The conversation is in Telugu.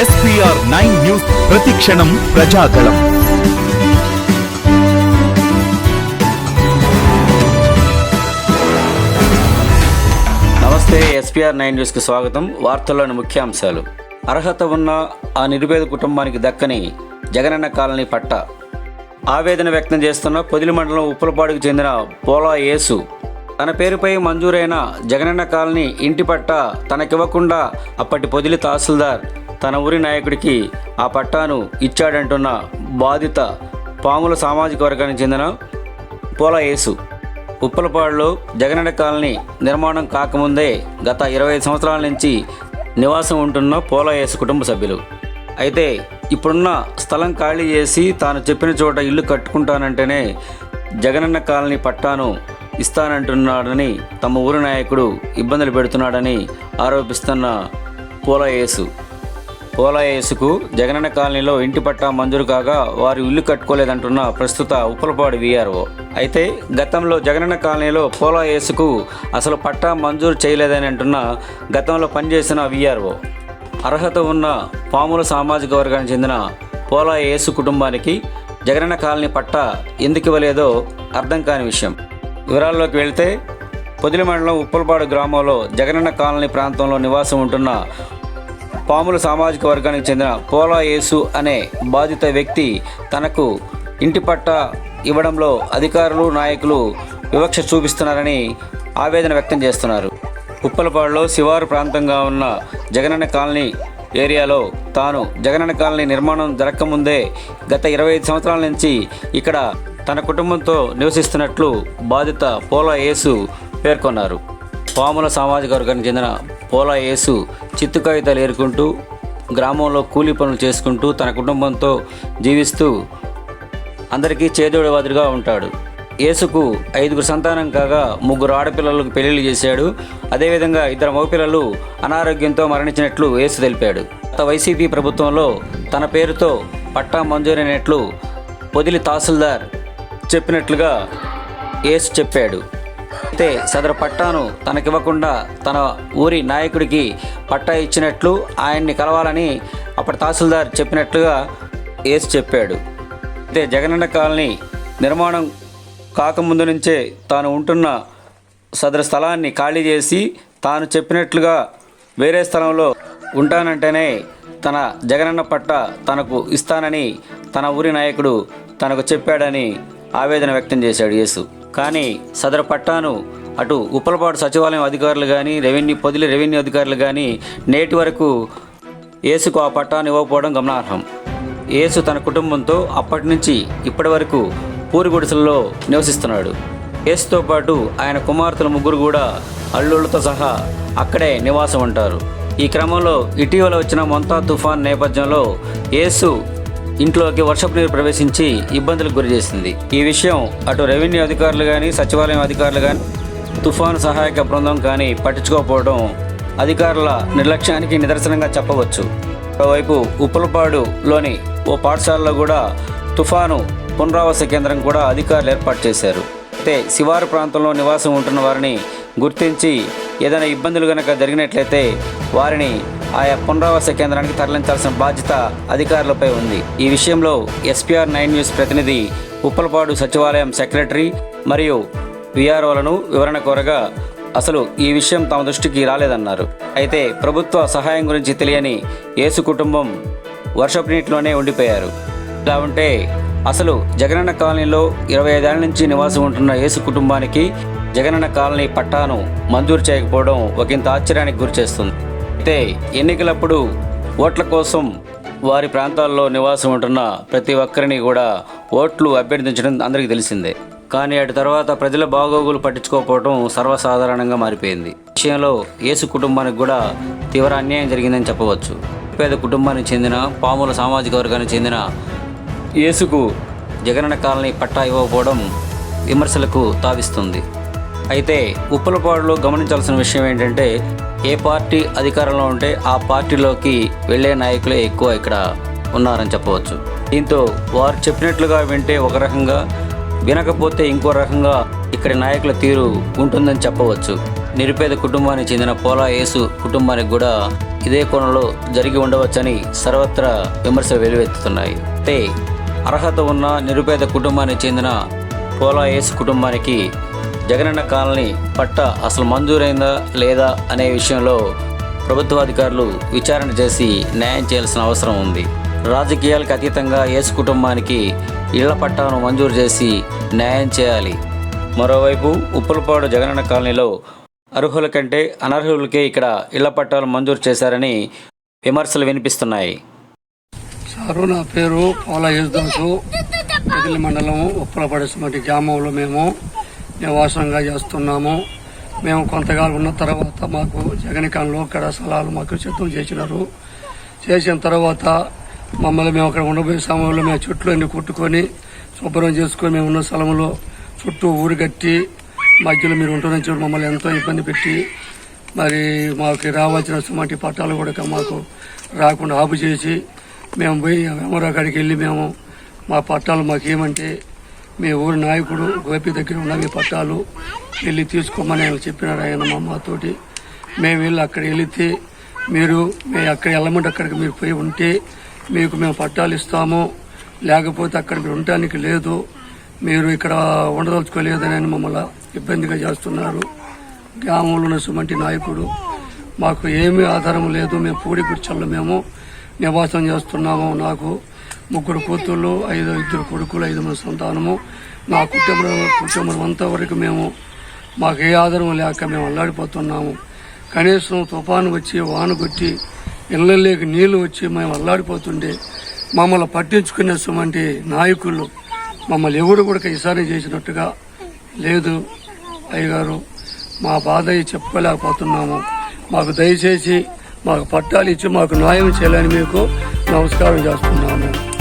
ఎస్పీఆర్ నైన్ న్యూస్ ప్రతిక్షణం ప్రజాగళం. నమస్తే ఎస్పీఆర్ నైన్ న్యూస్కి స్వాగతం. వార్తల్లోని ముఖ్యాంశాలు. అర్హత ఉన్న ఆ నిరుపేద కుటుంబానికి దక్కని జగనన్న కాలనీ పట్ట. ఆవేదన వ్యక్తం చేస్తున్న పొదిలి మండలం ఉప్పలపాడుకు చెందిన పోలా యేసు. తన పేరుపై మంజూరైన జగనన్న కాలనీ ఇంటి పట్ట తనకివ్వకుండా అప్పటి పొదిలి తహసీల్దార్ తన ఊరి నాయకుడికి ఆ పట్టాను ఇచ్చాడంటున్న బాధిత పాముల సామాజిక వర్గానికి చెందిన పోలా యేసు. ఉప్పలపాడులో జగనన్న కాలనీ నిర్మాణం కాకముందే గత ఇరవై సంవత్సరాల నుంచి నివాసం ఉంటున్న పోలయేసు కుటుంబ సభ్యులు. అయితే ఇప్పుడున్న స్థలం ఖాళీ చేసి తాను చెప్పిన చోట ఇల్లు కట్టుకుంటానంటేనే జగనన్న కాలనీ పట్టాను ఇస్తానంటున్నాడని తమ ఊరి నాయకుడు ఇబ్బందులు పెడుతున్నాడని ఆరోపిస్తున్న పోలయేసు ఓలాయేసుకు జగనన్న కాలనీలో ఇంటి పట్టా మంజూరు కాగా వారు ఇల్లు కట్టుకోలేదంటున్న ప్రస్తుత ఉప్పలపాడు వీఆర్ఓ. అయితే గతంలో జగనన్న కాలనీలో పోలాయేసుకు అసలు పట్టా మంజూరు చేయలేదని అంటున్న గతంలో పనిచేసిన వీఆర్ఓ. అర్హత ఉన్న పాముల సామాజిక వర్గానికి చెందిన పోలా యేసు కుటుంబానికి జగనన్న కాలనీ పట్టా ఎందుకు ఇవ్వలేదో అర్థం కాని విషయం. వివరాల్లోకి వెళ్తే పొదిలి మండలం ఉప్పలపాడు గ్రామంలో జగనన్న కాలనీ ప్రాంతంలో నివాసం ఉంటున్న పాముల సామాజిక వర్గానికి చెందిన పోలా యేసు అనే బాధిత వ్యక్తి తనకు ఇంటి పట్ట ఇవ్వడంలో అధికారులు నాయకులు వివక్ష చూపిస్తున్నారని ఆవేదన వ్యక్తం చేస్తున్నారు. ఉప్పలపాడులో శివారు ప్రాంతంగా ఉన్న జగనన్న కాలనీ ఏరియాలో తాను జగనన్న కాలనీ నిర్మాణం జరగకముందే గత ఇరవై ఐదు సంవత్సరాల నుంచి ఇక్కడ తన కుటుంబంతో నివసిస్తున్నట్లు బాధిత పోలా యేసు పేర్కొన్నారు. పాముల సామాజిక వర్గానికి చెందిన పోలా యేసు చిత్తు కాగితాలు ఏరుకుంటూ గ్రామంలో కూలీ పనులు చేసుకుంటూ తన కుటుంబంతో జీవిస్తూ అందరికీ చేదోడవాదుడుగా ఉంటాడు. యేసుకు ఐదుగురు సంతానం కాగా ముగ్గురు ఆడపిల్లలకు పెళ్ళిళ్ళు చేశాడు. అదేవిధంగా ఇద్దరు మగపిల్లలు అనారోగ్యంతో మరణించినట్లు యేసు తెలిపాడు. గత వైసీపీ ప్రభుత్వంలో తన పేరుతో పట్టా మంజూరైనట్లు పొదిలి తహసీల్దార్ చెప్పినట్లుగా యేసు చెప్పాడు. అయితే సదరు పట్టాను తనకివ్వకుండా తన ఊరి నాయకుడికి పట్టా ఇచ్చినట్లు ఆయన్ని కలవాలని అప్పటి తహసీల్దార్ చెప్పినట్లుగా యేసు చెప్పాడు. అయితే జగనన్న కాలనీ నిర్మాణం కాకముందు నుంచే తాను ఉంటున్న సదరు స్థలాన్ని ఖాళీ చేసి తాను చెప్పినట్లుగా వేరే స్థలంలో ఉంటానంటేనే తన జగనన్న పట్ట తనకు ఇస్తానని తన ఊరి నాయకుడు తనకు చెప్పాడని ఆవేదన వ్యక్తం చేశాడు యేసు. కానీ సదరు పట్టాను. అటు ఉప్పలపాడు సచివాలయం అధికారులు కానీ రెవెన్యూ పొదిలి రెవెన్యూ అధికారులు కానీ నేటి వరకు ఏసుకు ఆ పట్టాను ఇవ్వకపోవడం గమనార్హం. యేసు తన కుటుంబంతో అప్పటి నుంచి ఇప్పటి వరకు పూరి గుడిసెల్లో నివసిస్తున్నాడు. యేసుతో పాటు ఆయన కుమార్తెల ముగ్గురు కూడా అల్లుళ్ళతో సహా అక్కడే నివాసం ఉంటారు. ఈ క్రమంలో ఇటీవల వచ్చిన మొంతా తుఫాన్ నేపథ్యంలో యేసు ఇంట్లోకి వర్షపు నీరు ప్రవేశించి ఇబ్బందులకు గురి చేసింది. ఈ విషయం అటు రెవెన్యూ అధికారులు కానీ సచివాలయం అధికారులు కానీ తుఫాను సహాయక బృందం కానీ పట్టించుకోకపోవడం అధికారుల నిర్లక్ష్యానికి నిదర్శనంగా చెప్పవచ్చు. మరోవైపు ఉప్పలపాడులోని ఓ పాఠశాలలో కూడా తుఫాను పునరావాస కేంద్రం కూడా అధికారులు ఏర్పాటు చేశారు. అయితే శివారు ప్రాంతంలో నివాసం ఉంటున్న వారిని గుర్తించి ఏదైనా ఇబ్బందులు కనుక జరిగినట్లయితే వారిని ఆయా పునరావాస కేంద్రానికి తరలించాల్సిన బాధ్యత అధికారులపై ఉంది. ఈ విషయంలో ఎస్పీఆర్ నైన్ న్యూస్ ప్రతినిధి ఉప్పలపాడు సచివాలయం సెక్రటరీ మరియు విఆర్ఓలను వివరణ కోరగా అసలు ఈ విషయం తమ దృష్టికి రాలేదన్నారు. అయితే ప్రభుత్వ సహాయం గురించి తెలియని యేసు కుటుంబం వర్షపు నీటిలోనే ఉండిపోయారు. ఇలా ఉంటే అసలు జగనన్న కాలనీలో ఇరవై ఐదేళ్ళ నుంచి నివాసం ఉంటున్న యేసు కుటుంబానికి జగనన్న కాలనీ పట్టాను మంజూరు చేయకపోవడం ఒకంత ఆశ్చర్యానికి గురిచేస్తుంది. అయితే ఎన్నికలప్పుడు ఓట్ల కోసం వారి ప్రాంతాల్లో నివాసం ఉంటున్న ప్రతి ఒక్కరిని కూడా ఓట్లు అభ్యర్థించడం అందరికీ తెలిసిందే. కానీ అటు తర్వాత ప్రజల బాగోగులు పట్టించుకోకపోవడం సర్వసాధారణంగా మారిపోయింది. విషయంలో యేసు కుటుంబానికి కూడా తీవ్ర అన్యాయం జరిగిందని చెప్పవచ్చు. పేద కుటుంబానికి చెందిన పాముల సామాజిక వర్గానికి చెందిన యేసుకు జగనన్న కాలనీ పట్టా ఇవ్వకపోవడం విమర్శలకు తావిస్తుంది. అయితే ఉప్పలపాడులో గమనించాల్సిన విషయం ఏంటంటే ఏ పార్టీ అధికారంలో ఉంటే ఆ పార్టీలోకి వెళ్ళే నాయకులే ఎక్కువ ఇక్కడ ఉన్నారని చెప్పవచ్చు. దీంతో వారు చెప్పినట్లుగా వింటే ఒక రకంగా వినకపోతే ఇంకో రకంగా ఇక్కడి నాయకుల తీరు ఉంటుందని చెప్పవచ్చు. నిరుపేద కుటుంబానికి చెందిన పోలా యేసు కుటుంబానికి కూడా ఇదే కోణంలో జరిగి ఉండవచ్చని సర్వత్రా విమర్శలు వెలువెత్తుతున్నాయి. అయితే అర్హత ఉన్న నిరుపేద కుటుంబానికి చెందిన పోలా యేసు కుటుంబానికి జగనన్న కాలనీ పట్ట అసలు మంజూరైందా లేదా అనే విషయంలో ప్రభుత్వాధికారులు విచారణ చేసి న్యాయం చేయాల్సిన అవసరం ఉంది. రాజకీయాలకు అతీతంగా యేసు కుటుంబానికి ఇళ్ళ పట్టాను మంజూరు చేసి న్యాయం చేయాలి. మరోవైపు ఉప్పులపాడు జగనన్న కాలనీలో అర్హుల కంటే అనర్హులకే ఇక్కడ ఇళ్ళ పట్టాలు మంజూరు చేశారని విమర్శలు వినిపిస్తున్నాయి. సారు నా పేరు పోల యేసుదాసు. మండలం ఉప్పలపడేసినటువంటి గ్రామంలో మేము నివాసంగా చేస్తున్నాము. మేము కొంతకాలం ఉన్న తర్వాత మాకు జగనికాలంలో ఇక్కడ స్థలాలు మాకు సిద్ధం చేసినారు. చేసిన తర్వాత మమ్మల్ని మేము అక్కడ ఉండబోయే సమయంలో మేము చెట్లు అన్ని కుట్టుకొని శుభ్రం చేసుకొని మేము ఉన్న స్థలంలో చుట్టూ ఊరు కట్టి మధ్యలో మీరు ఉంటున్న చూడు మమ్మల్ని ఎంతో ఇబ్బంది పెట్టి మరి మాకు రావాల్సిన వంటి పట్టాలు కూడా మాకు రాకుండా ఆపు చేసి మేము పోయి వెమరా కాడికి వెళ్ళి మేము మా పట్టాలు మాకు ఏమంటే మీ ఊరి నాయకుడు గోపి దగ్గర ఉన్న మీ పట్టాలు వెళ్ళి తీసుకోమని ఆయన చెప్పినారు ఆయన మా అమ్మతోటి మేము వెళ్ళి అక్కడ వెళితే మీరు మేము అక్కడ వెళ్ళమంటే అక్కడికి మీరు పోయి ఉంటే మీకు మేము పట్టాలు ఇస్తాము. లేకపోతే అక్కడ మీరు ఉండటానికి లేదు. మీరు ఇక్కడ ఉండదలుచుకోలేదని ఆయన మమ్మల్ని ఇబ్బందిగా చేస్తున్నారు. గ్రామంలో ఉన్నటువంటి నాయకుడు మాకు ఏమీ ఆధారం లేదు. మేము పూడి గుడిచల్లో మేము నివాసం చేస్తున్నాము. నాకు ముగ్గురు కూతుళ్ళు ఐదు ఇద్దరు కొడుకులు ఐదు మంది సంతానము. మా కుటుంబం కుటుంబం అంతా వరకు మేము మాకు ఏ ఆధారం లేక మేము అల్లాడిపోతున్నాము. కనీసం తుఫాను వచ్చి వాన కొట్టి ఇళ్ళలోకి నీళ్ళు వచ్చి మేము అల్లాడిపోతుండే మమ్మల్ని పట్టించుకునేటువంటి నాయకులు మమ్మల్ని ఎవరు కూడా విచారణ చేసినట్టుగా లేదు. అయ్యగారు మా బాధ చెప్పుకోలేకపోతున్నాము. మాకు దయచేసి మాకు పట్టాలు ఇచ్చి మాకు న్యాయం చేయాలని మీకు నమస్కారం చేస్తున్నాము.